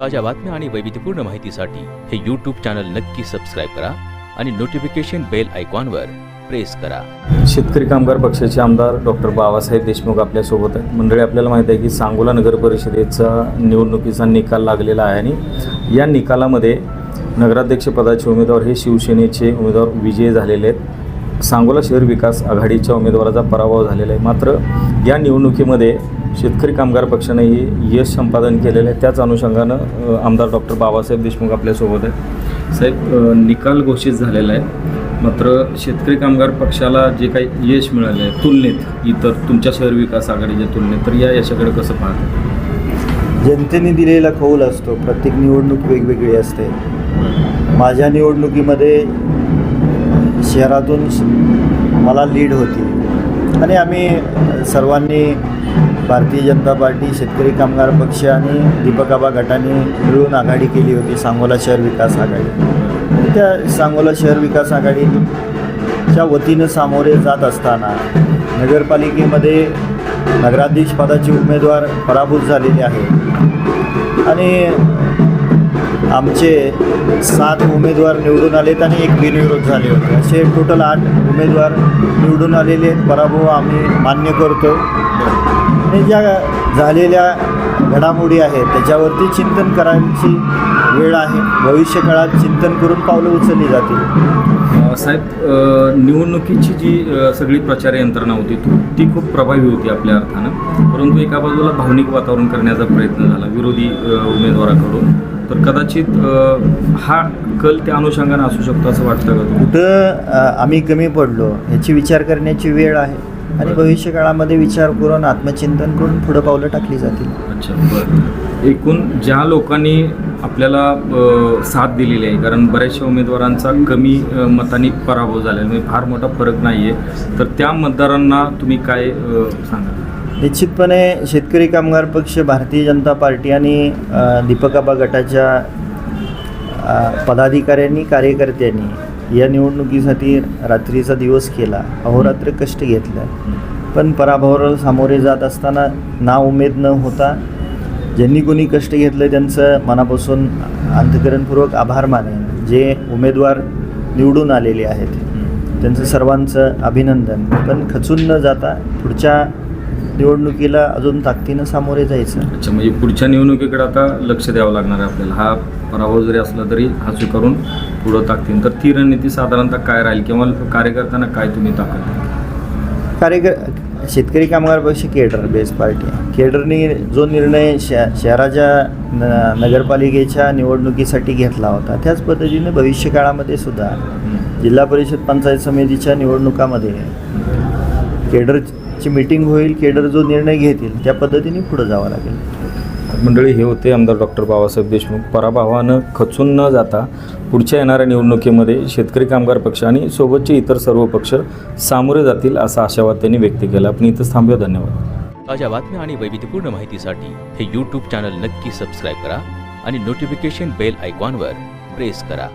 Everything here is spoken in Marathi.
ताज्या बातम्या आणि वैविध्यपूर्ण माहितीसाठी हे यूट्यूब चॅनल नक्की सबस्क्राईब करा आणि नोटिफिकेशन बेल आयकॉनवर प्रेस करा. शेतकरी कामगार पक्षाचे आमदार डॉक्टर बाबासाहेब देशमुख आपल्यासोबत आहेत. मंडळी आपल्याला माहीत आहे की सांगोला नगर परिषदेचा निवडणुकीचा निकाल लागलेला आहे आणि या निकालामध्ये नगराध्यक्षपदाचे उमेदवार हे शिवसेनेचे उमेदवार विजयी झालेले आहेत. सांगोला शहर विकास आघाडीच्या उमेदवाराचा पराभव झालेला आहे. मात्र या निवडणुकीमध्ये शेतकरी कामगार पक्षानेही यश संपादन केलेलं आहे. त्याच अनुषंगानं आमदार डॉक्टर बाबासाहेब देशमुख आपल्यासोबत आहेत. साहेब निकाल घोषित झालेला आहे. मात्र शेतकरी कामगार पक्षाला जे काही यश मिळालं आहे तुलनेत इतर तुमच्या शहर विकास आघाडीच्या तुलनेत तर या यशाकडे कसं पाहतं? जनतेने दिलेला कौल असतो. प्रत्येक निवडणूक वेगवेगळी असते. माझ्या निवडणुकीमध्ये शहरातून मला लीड होती. आणि आम्ही सर्वांनी भारतीय जनता पार्टी शेतकरी कामगार पक्ष आणि दीपक आबा गटाने मिळून आघाडी केली होती सांगोला शहर विकास आघाडी. त्या सांगोला शहर विकास आघाडीच्या वतीनं सामोरे जात असताना नगरपालिकेमध्ये नगराध्यक्ष पदाचे उमेदवार पराभूत झालेले आहे. आणि आमचे सात उमेदवार निवडून आलेत आणि एक बिनविरोध झाले होते. असे टोटल आठ उमेदवार निवडून आलेले आहेत. पराभव आम्ही मान्य करतो. आणि ज्या झालेल्या घडामोडी आहेत त्याच्यावरती चिंतन करायची वेळ आहे. भविष्य काळात चिंतन करून पावलं उचलली जातील. साहेब निवडणुकीची जी सगळी प्रचार यंत्रणा होती तू- खूप प्रभावी होती आपल्या अर्थानं. परंतु एका बाजूला भावनिक वातावरण करण्याचा प्रयत्न झाला विरोधी उमेदवाराकडून. तर कदाचित हा कल त्या अनुषंगाने असू शकतो असं वाटतं का कुठं आम्ही कमी पडलो ह्याची विचार करण्याची वेळ आहे. आणि भविष्य काळामध्ये विचार करून आत्मचिंतन करून पुढं पावलं टाकली जातील. अच्छा बरं. एकूण ज्या लोकांनी आपल्याला साथ दिलेली आहे कारण बऱ्याचशा उमेदवारांचा कमी मतांनी पराभव झालेला म्हणजे फार मोठा फरक नाही आहे तर त्या मतदारांना तुम्ही काय अ, सांगाल? निश्चितपणे शेतकरी कामगार पक्ष भारतीय जनता पार्टी आणि दीपकाबा गटाच्या पदाधिकाऱ्यांनी कार्यकर्त्यांनी या निवडणुकीसाठी रात्रीचा दिवस केला. अहोरात्र कष्ट घेतला. पण पराभवाला सामोरे जात असताना ना उमेद न होता ज्यांनी कोणी कष्ट घेतलं त्यांचं मनापासून अंतकरणपूर्वक आभार मानेन जे उमेदवार निवडून आलेले आहेत त्यांचं सर्वांचं अभिनंदन. पण खचून न जाता पुढच्या निवडणुकीला अजून ताकदीनं सामोरे जायचं. अच्छा म्हणजे पुढच्या निवडणुकीकडे आता लक्ष द्यावं लागणार आहे आपल्याला. हा पराभव जरी असला तरी हा स्वीकारून पुढं टाकतील. तर ती रणनीती साधारणतः काय राहील किंवा कार्यकर्त्यांना काय तुम्ही ताकद? कार्यकर शेतकरी कामगार पक्ष केडर बेस पार्टी. आहे केडरने जो निर्णय श शहराच्या न नगरपालिकेच्या निवडणुकीसाठी घेतला होता त्याच पद्धतीने भविष्य काळामध्ये सुद्धा जिल्हा परिषद पंचायत समितीच्या निवडणुकामध्ये केडरची मीटिंग होईल केडर जो निर्णय घेतील त्या पद्धतीने पुढं जावं लागेल. मंडळी हे होते आमदार डॉक्टर बाबासाहेब देशमुख. पराभवानं खचून न जाता पुढच्या येणाऱ्या निवडणुकीमध्ये शेतकरी कामगार पक्ष आणि सोबतचे इतर सर्व पक्ष सामोरे जातील असा आशावाद त्यांनी व्यक्त केला. आपण इथंच थांबूया. धन्यवाद. ताज्या बातम्या आणि वैविध्यपूर्ण माहितीसाठी हे यूट्यूब चॅनल नक्की सबस्क्राईब करा आणि नोटिफिकेशन बेल आयकॉनवर प्रेस करा.